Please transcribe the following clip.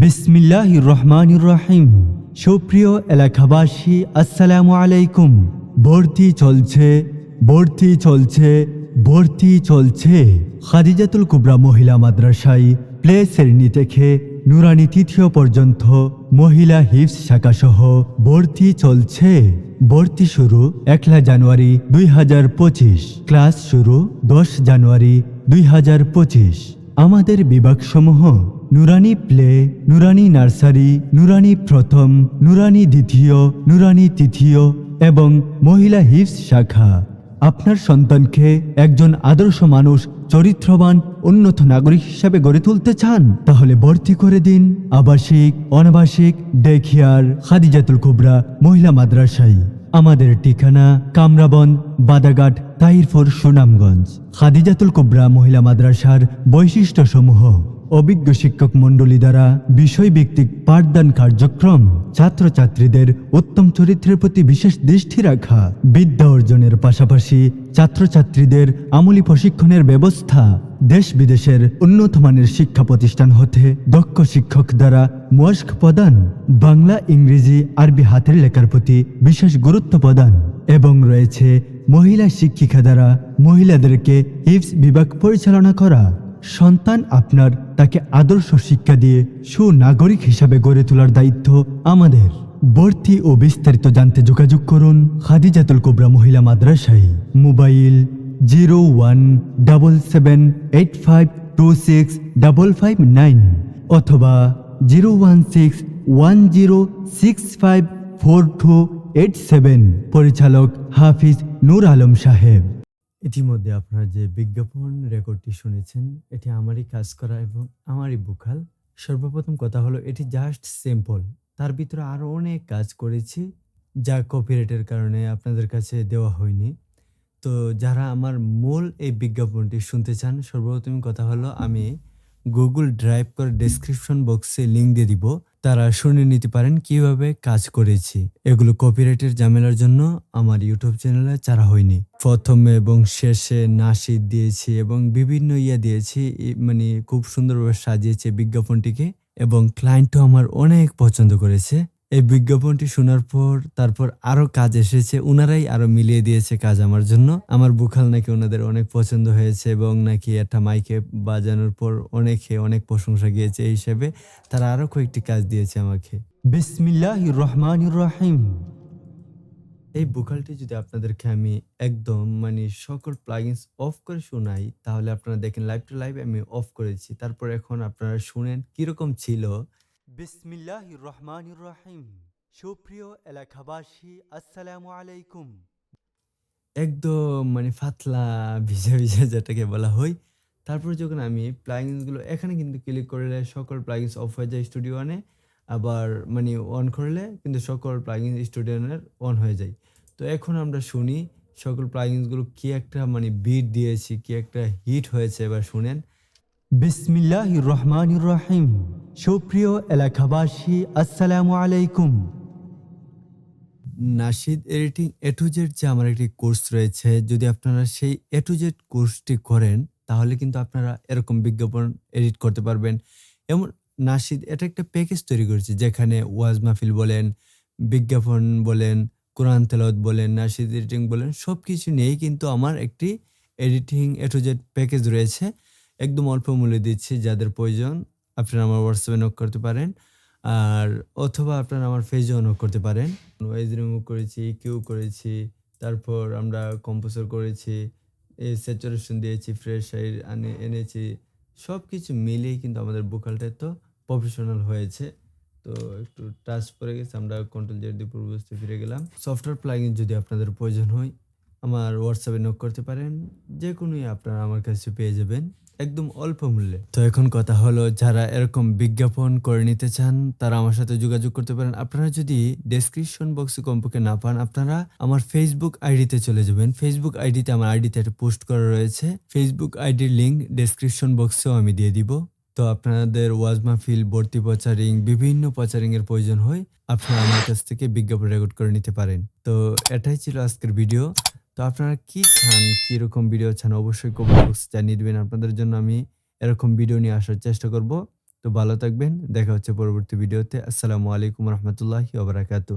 বিসমিল্লাহ রহমান রহিম। সুপ্রিয় এলাকাবাসী, আসসালামু আলাইকুম। ভর্তি চলছে ভর্তি চলছে ভর্তি চলছে। খাদিজাতুল কুবরা মহিলা মাদ্রাসায় প্লে শ্রেণি থেকে নুরানি তৃতীয় পর্যন্ত মহিলা হিফস শাখা সহ ভর্তি চলছে। ভর্তি শুরু একলা জানুয়ারি দুই হাজার পঁচিশ। ক্লাস শুরু দশ জানুয়ারি দুই হাজার পঁচিশ। আমাদের বিভাগসমূহ নুরানি প্লে, নুরানি নার্সারি, নুরানি প্রথম, নুরানি দ্বিতীয়, নুরানি তৃতীয় এবং মহিলা হিফস শাখা। আপনার সন্তানকে একজন আদর্শ মানুষ, চরিত্রবান, উন্নত নাগরিক হিসাবে গড়ে তুলতে চান? তাহলে ভর্তি করে দিন আবাসিক, অনাবাসিক ডেখিয়ার খাদিজাতুল কুবরা, মহিলা মাদ্রাসায়। আমাদের ঠিকানা কামরাবন, বাদাঘাট, তাহিরপুর, সুনামগঞ্জ। খাদিজাতুল কুবরা মহিলা মাদ্রাসার বৈশিষ্ট্যসমূহ, অভিজ্ঞ শিক্ষক মণ্ডলী দ্বারা বিষয়ভিত্তিক পাঠদান কার্যক্রম, ছাত্রছাত্রীদের উত্তম চরিত্রের প্রতি বিশেষ দৃষ্টি রাখা, বিদ্যা অর্জনের পাশাপাশি ছাত্রছাত্রীদের আমলি প্রশিক্ষণের ব্যবস্থা, দেশ বিদেশের উন্নত মানের শিক্ষা প্রতিষ্ঠান হতে দক্ষ শিক্ষক দ্বারা মুয়াস্ক প্রদান বাংলা, ইংরেজি, আরবি হাতের লেখার প্রতি বিশেষ গুরুত্ব প্রদান এবং রয়েছে মহিলা শিক্ষিকা দ্বারা মহিলাদেরকে হিপস বিভাগ পরিচালনা করা। সন্তান আপনার তাকে আদর্শ শিক্ষা দিয়ে সুনাগরিক হিসাবে গড়ে তোলার দায়িত্ব আমাদের। ভর্তি ও বিস্তারিত জানতে যোগাযোগ করুন খাদিজাতুল কোবরা মহিলা মাদ্রাসায়। Mobile zero one double seven eight five two six double five nine অথবা zero one six one zero six five four two eight seven. পরিচালক হাফিজ নূর আলম সাহেব। ইতিমধ্যে আপনারা যে বিজ্ঞাপন রেকর্ডটি শুনেছেন, এটি আমারই কাজ করা এবং আমারই বুকাল সর্বপ্রথম কথা হলো, এটি জাস্ট সিম্পল তার ভিতরে আরও অনেক কাজ করেছি, যা কপিরাইটের কারণে আপনাদের কাছে দেওয়া হয়নি। তো যারা আমার মূল এই বিজ্ঞাপনটি শুনতে চান, সর্বপ্রথম কথা হলো, আমি গুগল ড্রাইভ করে ডেসক্রিপশন বক্সে লিঙ্ক দিয়ে দিব। তারা শুনে নিতে পারেন কীভাবে কাজ করেছি। এগুলো কপিরাইটের ঝামেলার জন্য আমার ইউটিউব চ্যানেলে চারা হয়নি। প্রথমে এবং শেষে নাসি দিয়েছি এবং বিভিন্ন ইয়া দিয়েছি। মানে খুব সুন্দরভাবে সাজিয়েছে বিজ্ঞাপনটিকে এবং ক্লায়েন্টও আমার অনেক পছন্দ করেছে। এই বিজ্ঞাপনটি শোনার পর তারপর আরও কাজ এসেছে। ওনারাই আরও মিলিয়ে দিয়েছে কাজ আমার জন্য। আমার বুখাল নাকি ওনাদের অনেক পছন্দ হয়েছে এবং নাকি একটা মাইকে বাজানোর পর অনেকে অনেক প্রশংসা গিয়েছে এই হিসেবে। তারা আরও কয়েকটি কাজ দিয়েছে আমাকে। বিসমিল্লাহ রহমান রহিম এই বুকালটি যদি আপনাদেরকে আমি একদম মানে সকল প্লাগইনস অফ করে শোনাই, তাহলে আপনারা দেখেন লাইভ টু লাইভ আমি অফ করেছি। তারপর এখন আপনারা শুনেন কীরকম ছিল। বিসমিল্লাহ রহমান রহিম। সুপ্রিয় এলাকাবাসী, আসসালামু আলাইকুম। একদম মানে ফাতলা, ভিজা ভিজা যেটাকে বলা হয়। তারপর যখন আমি প্লাগইনসগুলো এখানে কিন্তু ক্লিক করলে সকল প্লাগইনস অফ হয়ে যায় স্টুডিও ওয়ানে আবার মানে অন করলে কিন্তু সকল প্লাগইন স্টুডিওনের অন হয়ে যায়। তো এখন আমরা শুনি সকল প্লাগইনসগুলো কি একটা মানে বিট দিয়েছি, কি একটা হিট হয়েছে এবার শুনেন। বিসমিল্লাহ রহমান রহিম। সুপ্রিয় এলাকাবাসী, আসসালামু আলাইকুম। Nasheed editing A to Z যে আমার একটি কোর্স রয়েছে, যদি আপনারা সেই এ টু জেড কোর্সটি করেন, তাহলে কিন্তু আপনারা এরকম বিজ্ঞাপন এডিট করতে পারবেন। এমন নাশিদ এটা একটা প্যাকেজ তৈরি করেছে যেখানে ওয়াজ মাহফিল বলেন, বিজ্ঞাপন বলেন, কোরআন তেলাওয়াত বলেন নাশিদ এডিটিং বলেন সব কিছু নিয়েই কিন্তু আমার একটি editing A to Z package রয়েছে। একদম অল্প মূল্যে দিচ্ছি, যাদের প্রয়োজন আপনারা আমার হোয়াটসঅ্যাপে নক করতে পারেন। আর অথবা আপনারা আমার পেজেও নক করতে পারেন। ওয়েজ রিমুভ করেছি কিউ করেছি, তারপর আমরা কম্পোজার করেছি স্যাচুরেশন দিয়েছি ফ্রেশ এর আনে, এনেছি। সব কিছু মিলিয়ে কিন্তু আমাদের বোকালটা তো প্রফেশনাল হয়েছে। তো একটু টাচ পড়ে গেছে, আমরা কন্ট্রোল জেড দিয়ে পূর্বস্থে ফিরে গেলাম। সফটওয়্যার প্লাগইন যদি আপনাদের প্রয়োজন হয়, আমার হোয়াটসঅ্যাপে নক করতে পারেন। যে কোনোই আপনারা আমার কাছে পেয়ে যাবেন। একদম অল্প মূল্যে। তো এখন কথা হলো, যারা এরকম বিজ্ঞাপন করে নিতে চান, তারা আমার সাথে যোগাযোগ করতে পারেন। আপনারা যদি ডেসক্রিপশন বক্সে কমপক্ষে না পান, আপনারা আমার ফেসবুক আইডিতে চলে যাবেন। ফেসবুক আইডিতে আমার আইডিতে একটা পোস্ট করা রয়েছে। ফেসবুক আইডির লিঙ্ক ডেসক্রিপশন বক্সেও আমি দিয়ে দিব। তো আপনাদের ওয়াজ মাহফিল, ভর্তি প্রচারিং, বিভিন্ন প্রচারিং এর প্রয়োজন হয়, আপনারা আমার কাছ থেকে বিজ্ঞাপন রেকর্ড করে নিতে পারেন। তো এটাই ছিল আজকের ভিডিও তো আপনারা কি চান কীরকম ভিডিও চান, অবশ্যই কমেন্ট বক্সে জানিয়ে দেবেন। আপনাদের জন্য আমি এরকম ভিডিও নিয়ে আসার চেষ্টা করব। তো ভালো থাকবেন, দেখা হচ্ছে পরবর্তী ভিডিওতে আসসালামু আলাইকুম রহমতুল্লাহি ওবরাকাতু